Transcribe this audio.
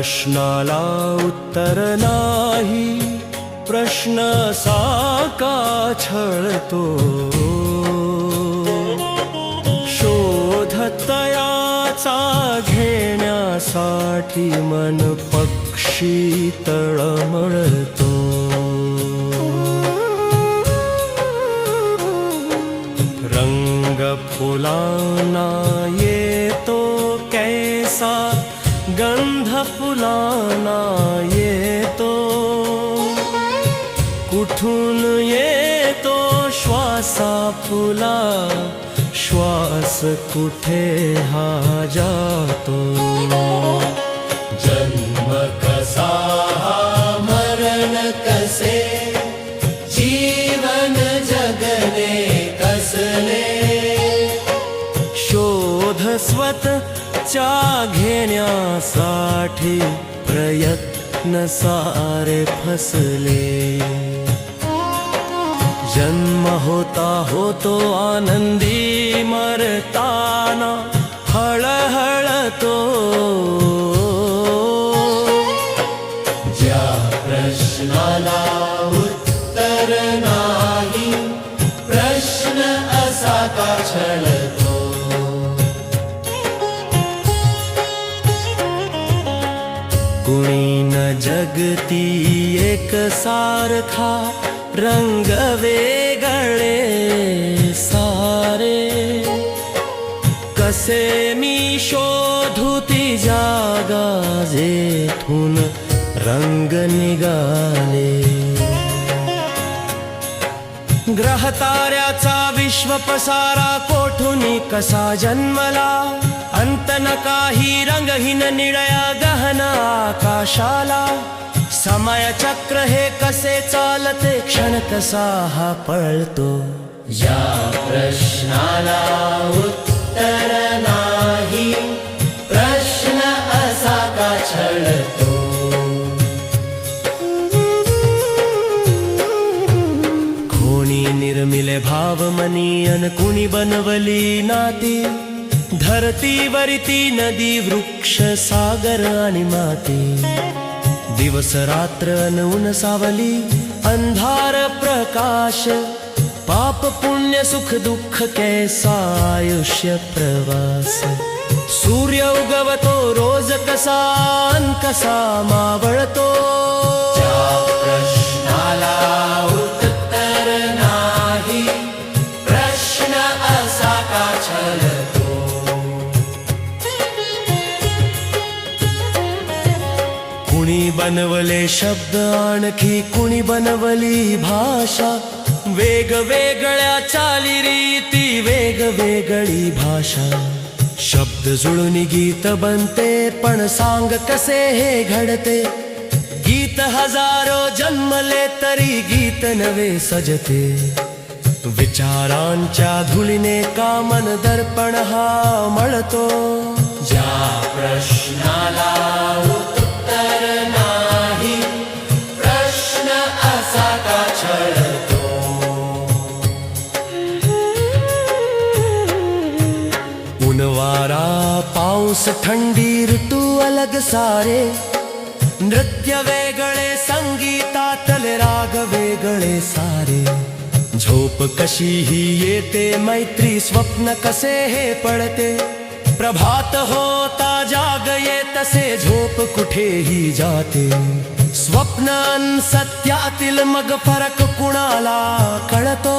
प्रश्नाला उत्तर नाही. प्रश्न साका छळतो. शोधतयाचा घेण्यासाठी मन पक्षी तळमळतो रंग फुलांना फुलांना येतो. कुठून येतो श्वासा फुला श्वास कुठे हा जातो? जन्म कसा हा मरण कसे? जीवन जगणे कसले? शोध स्वतःच्या घेण्यासाठी प्रयत्न सारे फसले. जन्म होता होतो आनंदी मरताना हळहळतो ज्या प्रश्नाला उत्तर नाही प्रश्न असा का छळतो? कुणी न जगती एक सारखा रंग वेगळे सारे. कसे मी शोधू ती जागा जेथून रंग निघाले. ग्रह ताऱ्याचा विश्व पसारा कोठून कसा जन्मला? अंत न काही रंगहीन निळया गहन आकाशाला. समय चक्र हे कसे चालते? क्षण कसा हा पळतो? या प्रश्नाला उत्तर ना केले भाव मनी अन कुणी बनवली नाती? धरतीवरती नदी वृक्ष सागर आणि माती. दिवस रात्र अन सावली अंधार प्रकाश. पाप पुण्य सुख दुःख कैसा आयुष्य प्रवास. सूर्य उगवतो रोज कसा अन कसा कुणी बनवले शब्द आणखी कुणी बनवली भाषा? वेगवेगळ्या चालीरीती वेगवेगळी भाषा. शब्द जुळून गीत बनते पण सांग कसे हे घडते? गीत हजारो जन्मले तरी गीत नवे सजते. विचारांच्या धुळीने कामन दर्पण हा मळतो? ज्या प्रश्नाला उत्तर नाही प्रश्न असा का छळतो? उनवारा पाऊस थंडी ऋतू अलग सारे. नृत्य वेगळे संगीतातले राग वेगळे सारे. झोप कशीही येते? मैत्री स्वप्न कसे हे पडते प्रभात होता जाग तसे झोप कुठेही जाते. स्वप्न सत्यातील मग फरक कुणाला कळतो?